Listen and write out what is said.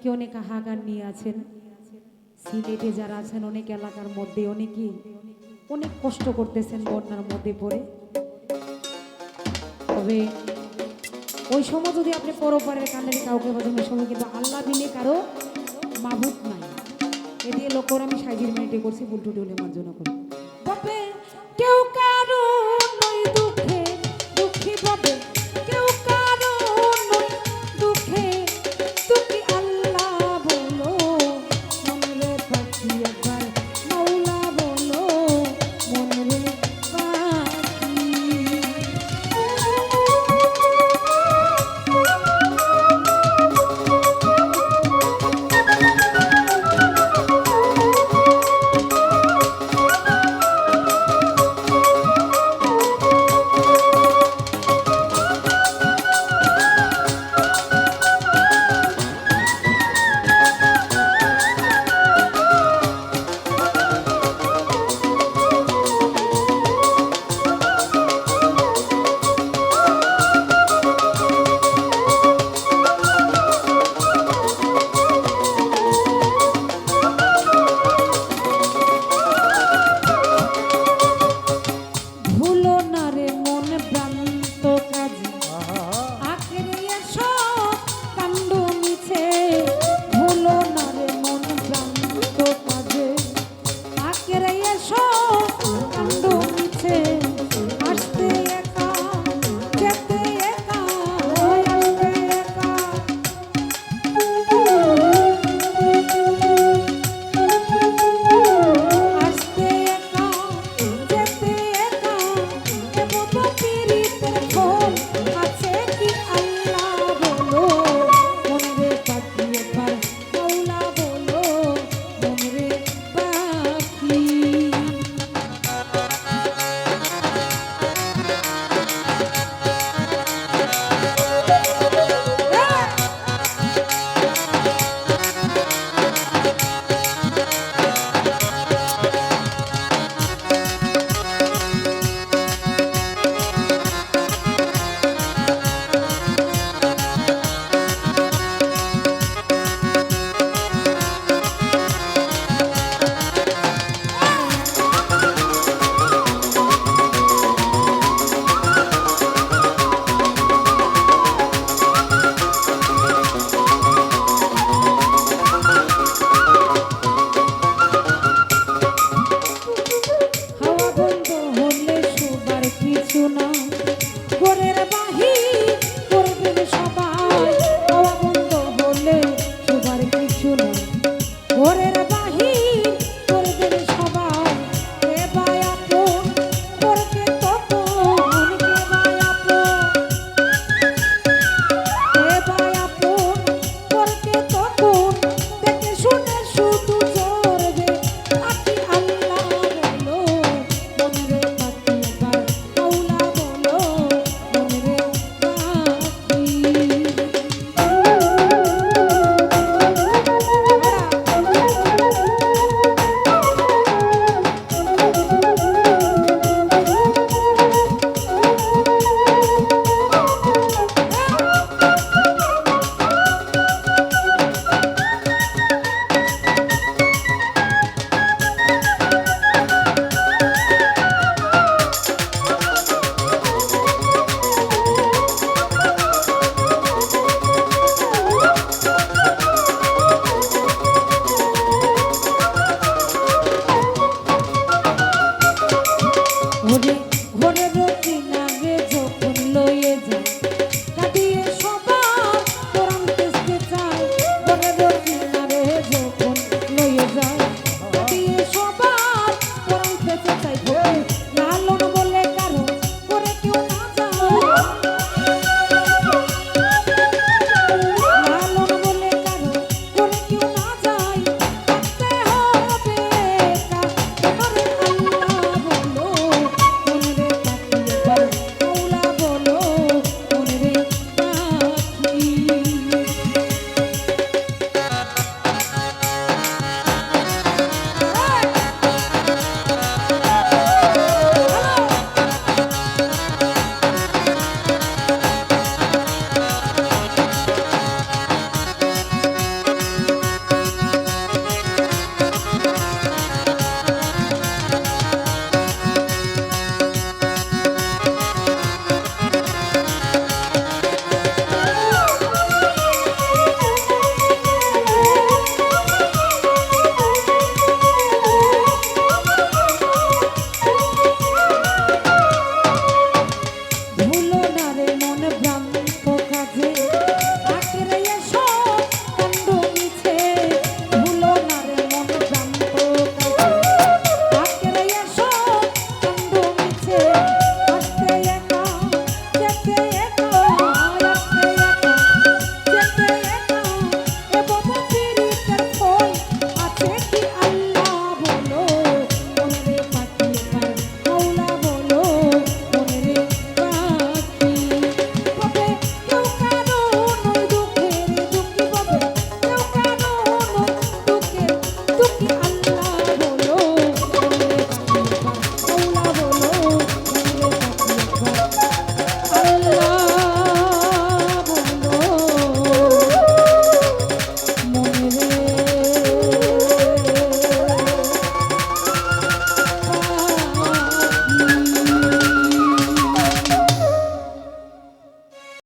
অনেকে অনেক হাহাকার নিয়ে আছেন। সিলেটে যারা আছেন, অনেক এলাকার মধ্যে অনেকেই অনেক কষ্ট করতেছেন বন্যার মধ্যে পড়ে। তবে ওই সময় যদি আপনি পরপারের কানের কাউকে বাজান ওই সময় কিন্তু আল্লাহ বিনে কারও মাবুক নাই। এ দিয়ে লক্ষ্য আমি সাইজির মিনিটে করছি বুলটু ডুলে মার্জনা করি কেউ কা तेरी तरफ Thank you. নারে মন ব্রাহ্মণ